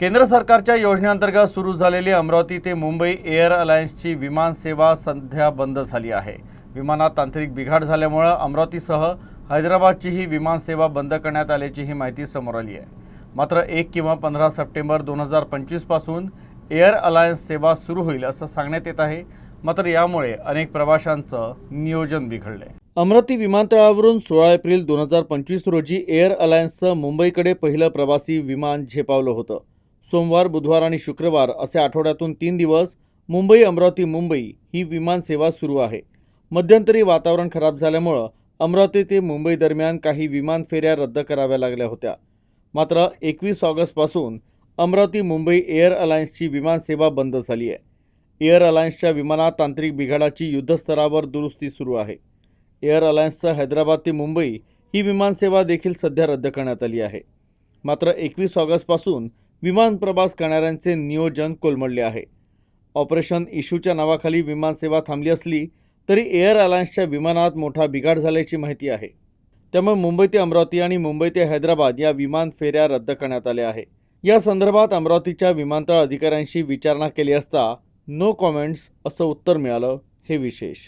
केंद्र सरकारच्या योजनेअंतर्गत सुरू झालेली अमरावती ते मुंबई एअर अलायन्सची विमान सेवा सध्या बंद झाली आहे. विमानात तांत्रिक बिघाड झाल्यामुळं अमरावतीसह हैदराबादची ही विमानसेवा बंद करण्यात आल्याची ही माहिती समोर आली आहे. मात्र एक किंवा पंधरा सप्टेंबर दोन हजार पंचवीसपासून एअर अलायन्स सेवा सुरू होईल असं सांगण्यात येत आहे. मात्र यामुळे अनेक प्रवाशांचं नियोजन बिघडलंय. अमरावती विमानतळावरून सोळा एप्रिल दोन हजार पंचवीस रोजी एअर अलायन्सचं मुंबईकडे पहिलं प्रवासी विमान झेपावलं होतं. सोमवार बुधवार आणि शुक्रवार असे आठवड्यातून तीन दिवस मुंबई अमरावती मुंबई ही विमानसेवा सुरू आहे. मध्यंतरी वातावरण खराब झाल्यामुळं अमरावती ते मुंबई दरम्यान काही विमान फेऱ्या रद्द कराव्या लागल्या होत्या. मात्र एकवीस ऑगस्टपासून अमरावती मुंबई एअर अलायन्सची विमानसेवा बंद झाली आहे. एअर अलायन्सच्या विमानात तांत्रिक बिघाडाची युद्धस्तरावर दुरुस्ती सुरू आहे. एअर अलायन्सचं हैदराबाद ते मुंबई ही विमानसेवा देखील सध्या रद्द करण्यात आली आहे. मात्र एकवीस ऑगस्टपासून विमान प्रवास करणाऱ्यांचे नियोजन कोलमडले आहे. ऑपरेशन इशूच्या नावाखाली विमानसेवा थांबली असली तरी एअर अलायन्सच्या विमानात मोठा बिघाड झाल्याची माहिती आहे. त्यामुळे मुंबई ते अमरावती आणि मुंबई ते हैदराबाद या विमान फेऱ्या रद्द करण्यात आल्या आहे या संदर्भात अमरावतीच्या विमानतळ अधिकाऱ्यांशी विचारणा केली असता नो कॉमेंट्स असं उत्तर मिळालं. हे विशेष